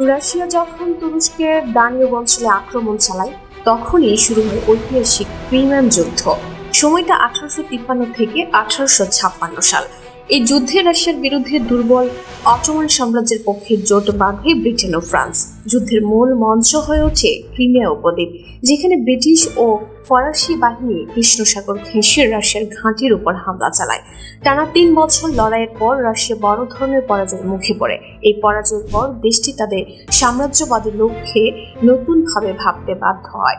Russia যখন তুরস্কে দানীয় অঞ্চলে আক্রমণ চালায়, তখনই শুরু হয় ঐতিহাসিক ক্রিমিয়ান যুদ্ধ। সময়টা আঠারোশো তিপ্পান্ন থেকে আঠারোশো ছাপ্পান্ন সাল। এই যুদ্ধে রাশিয়ার বিরুদ্ধে দুর্বল অটোমান সাম্রাজ্যের পক্ষে জোট বাঁধে ব্রিটেন ও ফ্রান্স। যুদ্ধের মূল মঞ্চ হয়ে ওঠে ক্রিমিয়া উপদ্বীপ, যেখানে ব্রিটিশ ও ফরাসি বাহিনী কৃষ্ণ সাগর ঘেঁষে রাশিয়ার ঘাঁটির উপর হামলা চালায়। টানা তিন বছর লড়াইয়ের পর রাশিয়া বড় ধরনের পরাজয়ের মুখে পড়ে। এই পরাজয়ের পর দেশটি তাদের সাম্রাজ্যবাদী লক্ষ্যে নতুনভাবে ভাবতে বাধ্য হয়।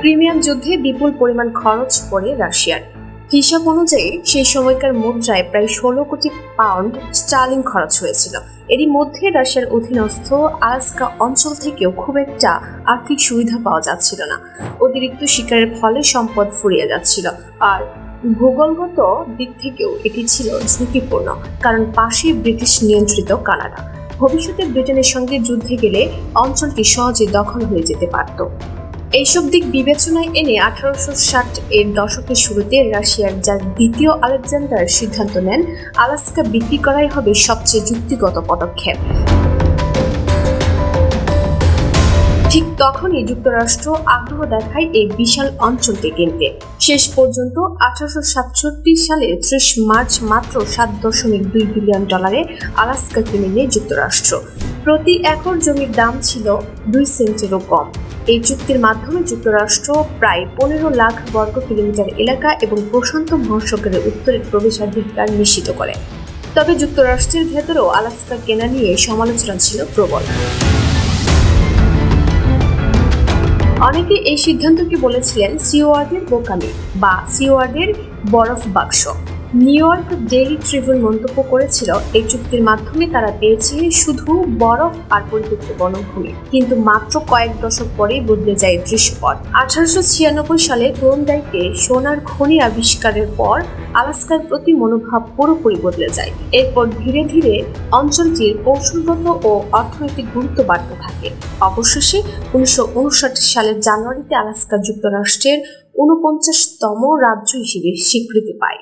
ক্রিমিয়ান যুদ্ধে বিপুল পরিমাণ খরচ পড়ে রাশিয়ার। হিসাব অনুযায়ী, সেই সময়কার মুদ্রায় প্রায় ষোলো কোটি পাউন্ড স্টার্লিং খরচ হয়েছিল। এরই মধ্যে রাশিয়ার অধীনস্থ আলাস্কা অঞ্চল থেকেও খুব একটা আর্থিক সুবিধা পাওয়া যাচ্ছিল না। অতিরিক্ত শিকারের ফলে সম্পদ ফুরিয়ে যাচ্ছিল। আর ভূগোলগত দিক থেকেও এটি ছিল ঝুঁকিপূর্ণ, কারণ পাশেই ব্রিটিশ নিয়ন্ত্রিত কানাডা। ভবিষ্যতে ব্রিটেনের সঙ্গে যুদ্ধে গেলে অঞ্চলটি সহজে দখল হয়ে যেতে পারত। এইসব দিক বিবেচনায় এনে আঠারোশো ষাট এর দশকের শুরুতে রাশিয়ার যার দ্বিতীয় আলেকজান্ডার সিদ্ধান্ত নেন, আলাস্কা বিক্রি করাই হবে সবচেয়ে যুক্তিগত পদক্ষেপ। ঠিক তখনই যুক্তরাষ্ট্র আগ্রহ দেখায় এই বিশাল অঞ্চলটি কেন্দ্রে শেষ পর্যন্ত আঠারোশো সাতষট্টি সালে ত্রিশ মার্চ মাত্র সাত দশমিক দুই বিলিয়ন ডলারে আলাস্কা কিনে নেয় যুক্তরাষ্ট্র। প্রতি একর জমির দাম ছিল দুই সেন্টেরও কম। এই চুক্তির মাধ্যমে যুক্তরাষ্ট্র প্রায় পনেরো লাখ বর্গ কিলোমিটার এলাকা এবং প্রশান্ত মহাসাগরের উত্তরের প্রবেশাধিকার নিশ্চিত করে। তবে যুক্তরাষ্ট্রের ভেতরেও আলাস্কা কেনা নিয়ে সমালোচনা ছিল প্রবল। অনেকে এই সিদ্ধান্তকে বলেছিলেন সিওয়ার্ডের বোকামি বা সিওয়ার্ডের বরফ বাক্স। নিউ ইয়র্ক ডেইলি ট্রিবিউন মন্তব্য করেছিল, এই চুক্তির মাধ্যমে তারা পেয়েছে শুধু বরফ আর পরিত্যক্ত বনভূমি, কিন্তু মাত্র কয়েক দশক পরেই বদলে যায় দৃশ্যপট। আঠারোশো ছিয়ানব্বই সালে ক্লোনডাইকে সোনার খনি আবিষ্কারের পর আলাস্কার প্রতি মনোভাব পুরোপুরি বদলে যায়। এরপর ধীরে ধীরে অঞ্চলটির কৌশলগত ও অর্থনৈতিক গুরুত্ব বাড়তে থাকে। অবশেষে উনিশশো উনষাট সালের জানুয়ারিতে আলাস্কা যুক্তরাষ্ট্রের ঊনপঞ্চাশতম রাজ্য হিসেবে স্বীকৃতি পায়।